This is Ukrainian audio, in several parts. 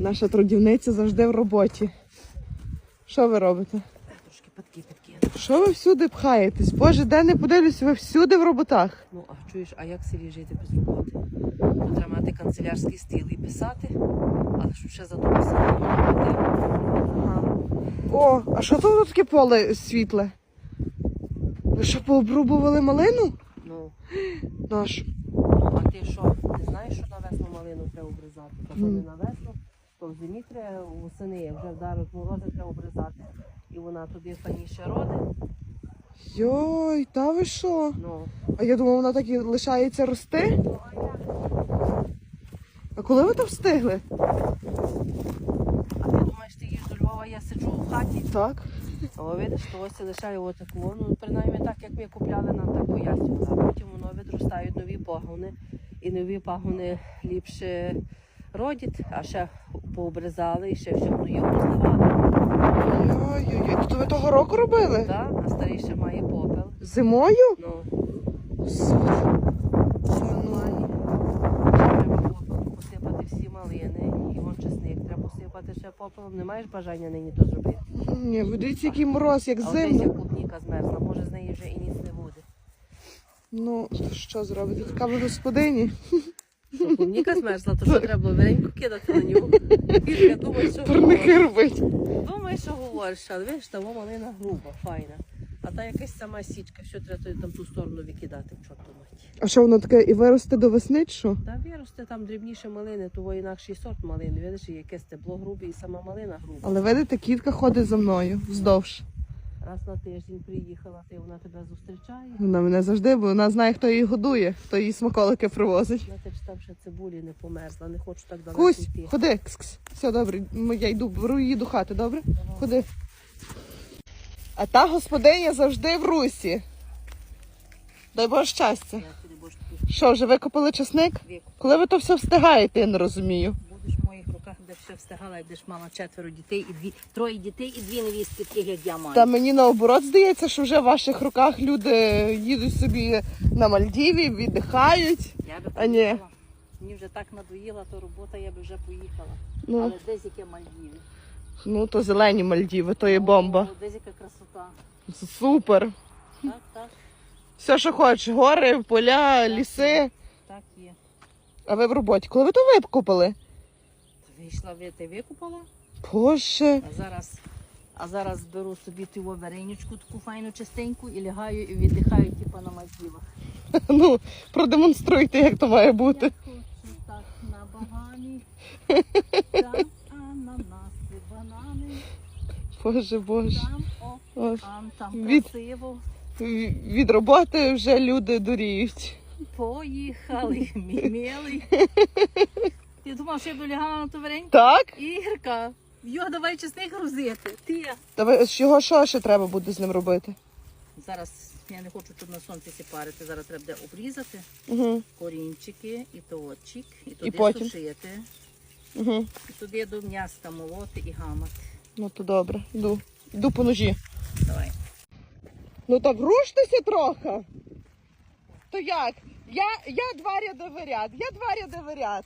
Наша трудівниця завжди в роботі. Що ви робите? Трошки падки підкину. Що ви всюди пхаєтесь? Боже, де не подивлюсь, ви всюди в роботах. Ну, а чуєш, а як в селі жити без роботи? То треба мати канцелярський стіл і писати, але щоб ще зато писати. О, а що тут таке поле світле? Ви що пообрубували малину? Ну, Наш. ну, а ти що? Ти знаєш, що на весну малину треба обрізати? Та то не на весну, в зимі треба восени, як вже вдарить морози, треба обрізати. І вона тоді фаніше родить. Йой, та ви що? Ну, А я думала, вона так і лишається рости. ну а як? А коли ви то встигли? А ти думаєш, ти їдеш до Львова, я сиджу у хаті? Так. О, видиш, то ось лишаю отаку. Ну, принаймні так, як ми купляли, нам так пояснювали. А потім воно відростають нові пагони. І нові пагони ліпше родять, а ще пообрізали і ще все гною позливали. Ой-ой-ой, то ви того року робили? Так, а старий ще має попел. Зимою? Ну. Ну, треба попелом посипати всі малини. І вон чесник треба посипати ще попелом. Не маєш бажання нині то зробити? Ні, ви дивіться, який мороз, як А от десь як зимно. клубніка змерзла, може з неї вже і ніц не буде. Ну, що зробити? Така ви господині. Що клубніка змерзла, то що треба було вареньку кидати на нього. Я думаю, що Парники робить. Думаю, що говориш, але видиш, та малина груба, файна. А та якась сама січка, що треба то- там ту сторону викидати, в чорту мать. А що воно таке і виросте до весни, чи що? Та виросте там дрібніше малини, того інакший сорт малини. Видиш, яке стебло грубе, і сама малина груба. Але видите, кітка ходить за мною вздовж. Раз на тиждень приїхала, ти вона тебе зустрічає. Вона мене завжди, бо вона знає, хто її годує, хто їй смаколики привозить. Вона тебе ж там ще цибулі не померзла, не хочу так далеко Кусь, йти. ходи, кс-кс. Все добре, я йду, беру її до хати, добре? Ходи. А та господиня завжди в русі. Дай Боже щастя. Що, вже викопали часник? Коли ви то все встигаєте, я не розумію. Де все встигала, і будеш мала четверо дітей, і дві, троє дітей і дві невістки, таких як я маю. Та мені наоборот здається, що вже в ваших руках люди їдуть собі на Мальдіві, віддихають. Я би А ні. Мені вже так надоїла, то робота, я би вже поїхала. Ну, Але десь яке Мальдіви. ну то зелені Мальдіви, то є бомба. О, Десь яка красота. Супер. Так, так, Все, що хочеш, гори, поля, ліси. так є. А ви в роботі. Коли ви то викопали? Вийшла ви, ти викупала, Боже. а зараз, а зараз беру собі ту варенючку, таку файну чистеньку і лягаю і віддихаю, типу на Мальдівах. Ну, продемонструйте, як то має бути. Я хочу так на багані, там ананаси, банани, Боже, боже. там о, О, там, там Від- красиво. ві- Від роботи вже люди дуріють. Поїхали, мімели. Ти думав, що я долягала на ту вареньку? Так? Ірка, йо, давай чесник грузити. Ти. Та з чого що ще треба буде з ним робити? Зараз я не хочу тут на сонці сіпарити, зараз треба буде обрізати Угу, корінчики і точик, і туди потім? сушити, угу. і туди до м'яска молоти і гамати. Ну то добре. Йду. Йду по ножі. Давай. Ну так руштеся трохи. То як? Я, я два ряди варяд, я два ряди варяд.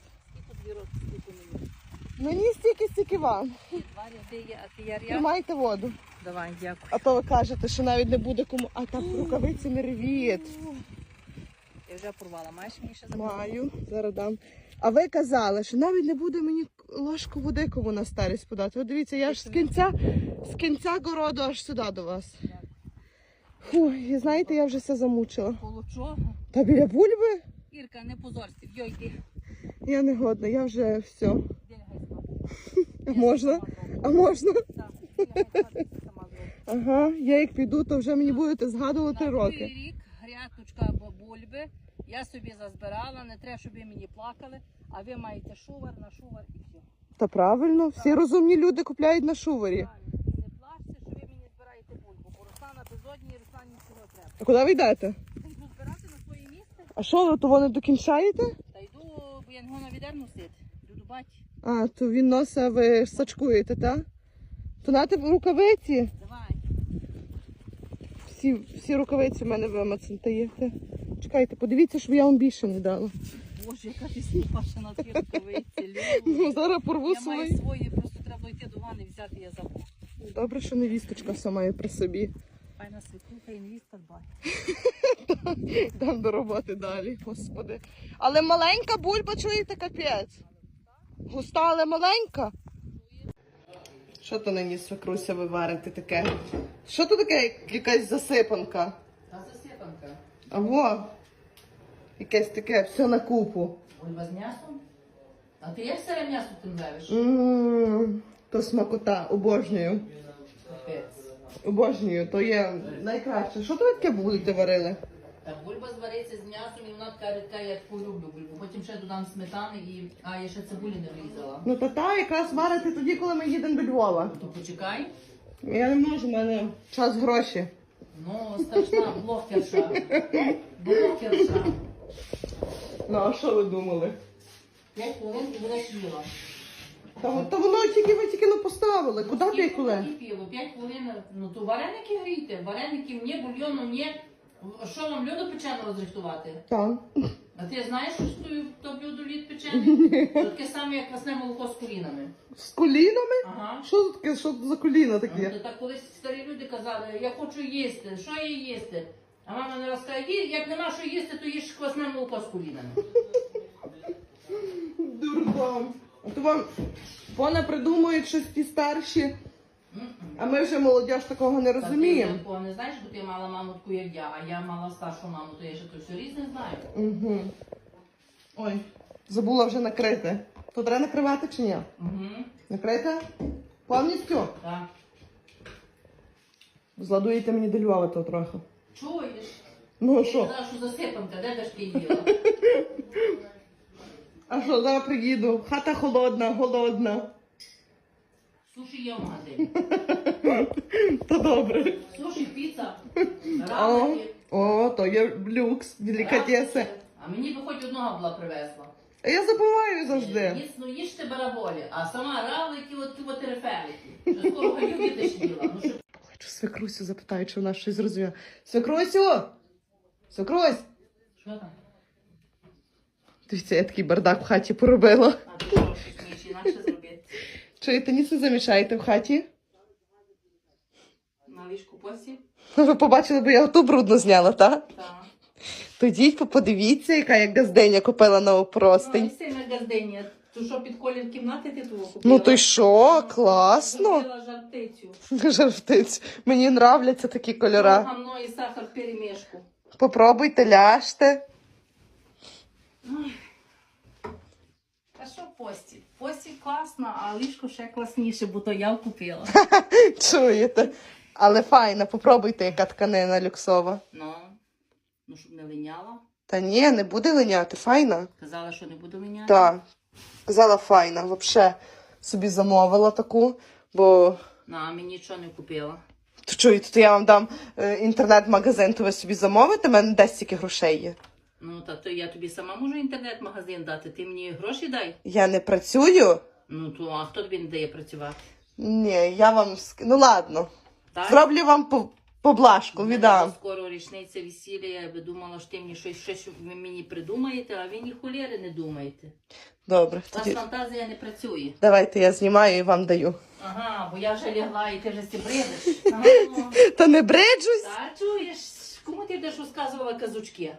Тут скільки мені. Мені стільки, стільки вам. Два ряди є, а ти яря. Тримайте воду. Давай, дякую. А то ви кажете, що навіть не буде кому. А так рукавиці не ревіть. Я вже порвала. Маєш мені ще запропонувати? Маю, зараз дам. А ви казали, що навіть не буде мені ложку води кому на старість подати. От дивіться, я ж з кінця, з кінця городу аж сюди до вас. Фу, і знаєте, я вже все замучила. Коло чого? Та біля бульби Ірка, не позорся. Йо, йди. Я не годна, я вже все. А можна? А можна? Ти ти. Ага, я як піду, то вже мені будете згадувати роки. Рік грядочка або бульби. Я собі зазбирала, не треба, щоб ви мені плакали, а ви маєте шувар на шувар і все. Та правильно, всі розумні люди купляють на шуварі. І не плачте, що ви мені збираєте бульбу, бо Руслана безодні і Руслані нічого треба. А куди ви йдете? Та збирати на своє місце, А що ви того не докінчаєте? Я не на відер носити. Йду до. А, то він носа, ви сачкуєте, так? То нате рукавиці. Давай. Всі, всі рукавиці в мене вимацанті є. Чекайте, подивіться, щоб я вам більше не дала. Боже, яка ти сміпаша на ті рукавиці. Ну, зараз порву Я маю свої. свої, просто треба йти до вани взяти, я забув. Добре, що невісточка все має при собі. Файна свекруха і невістка дбає. Дам до роботи далі, господи. Але маленька бульба, чуєте, капець. Густа, але маленька. Що то нині свекруся ви варите таке? Що то таке, якась засипанка? Та засипанка. Аво. Якесь таке, все на купу. Бульба з м'ясом? А ти як сире м'ясо ти береш? Ммм, то смакота, обожнюю. Капець. Обожнюю, то є найкраще. Що то ви таке будете варили? Та бульба звариться з м'ясом і вона така рідка, я таку люблю бульбу. Потім ще додам сметани і. А, я ще цибулі не врізала. Ну то та якраз варите тоді, коли ми їдемо до Львова. То почекай. Я не можу, в мене час гроші. Ну, страшна блокерша. Блокерша. Ну а що ви думали? П'ять хвилин і будеш їла. Та, та воно тільки ви тільки не поставили. Куди Скільки ти коли? накипіло? П'ять хвилин. Ну то вареники грійте. Вареників ні, бульйону ні. Що вам льоду печено розрихтувати? Там. А ти знаєш, що стою то блюдо лід печене? Це таке саме, як квасне молоко з колінами. З колінами? Ага. Що це таке? Що це за коліна Ну, таке? то так колись старі люди казали, я хочу їсти, що я їсти? А мама не розкаже, «Ї- як нема що їсти, то їж квасне молоко з колінами. Дурдом. То вам пона придумують щось ті старші, а ми вже молодь такого не розуміємо. Такого не знаєш, бо ти мала маму таку, як я, а я мала старшу маму, то я ще то все різне знаю. Угу. Ой, забула вже накрити. То треба накривати чи ні? Угу. Накрити? Повністю? Так. Зладуєте мені до Львова то трохи. Чуєш? Ну а Ти що? казала, що засипанка, де ж ти їла? А що, зараз приїду. Хата холодна, голодна. Суші є в магазині. То добре. Суші, піца, О, равлики. о, то є люкс, делікатеси. А мені би хоч одного була привезла. А я забуваю завжди. Міцно їжте бараболі, а сама равлики, от ті от рефелики. Що скоро галю будеш їла. Ну що Хочу свекрусю запитаю, чи вона щось зрозуміла. Свекрусю! Свекрусь! що там? Дивіться, я такий бардак в хаті поробила. А ти що, щось інакше зробити? Чуєте, ніс не замішаєте в хаті? На ліжку посі? Ви побачили, бо я ту брудно зняла, так? Так. То йдіть, подивіться, яка я газденя купила на Ну, опростень. і сильна газдиня. То що під колір кімнати ти того купила? Ну то й що, класно. Купила жартицю. Жартиць. Мені нравляться такі кольора. Гамно і сахар перемішку. Попробуйте, ляжте. А що пості? Пості класно, а ліжко ще класніше, бо то я купила. Чуєте? Але файна, попробуйте, яка тканина люксова. Ну, ну щоб не линяла. Та ні, не буде линяти, файна. Казала, що не буду линяти. Так. Казала файна, взагалі собі замовила таку, бо Ну, а мені нічого не купила. то чуєте, то я вам дам е, інтернет-магазин, то ви собі замовите, в мене десь стільки грошей є. Ну, та то я тобі сама можу інтернет-магазин дати. Ти мені гроші дай. Я не працюю. Ну, то а хто тобі не дає працювати? Ні, я вам ск- ну ладно. Так? Зроблю вам по- поблажку, мене віддам. Скоро річниця весілля, я би думала, що ти мені щось, щось ви мені придумаєте, а ви ні холєри не думаєте. Добре, У вас тоді фантазія не працює. давайте я знімаю і вам даю. Ага, бо я вже лягла і ти вже сі бредиш. Ага. Та не бреджусь. Та чуєш, кому ти будеш розказувала казочки?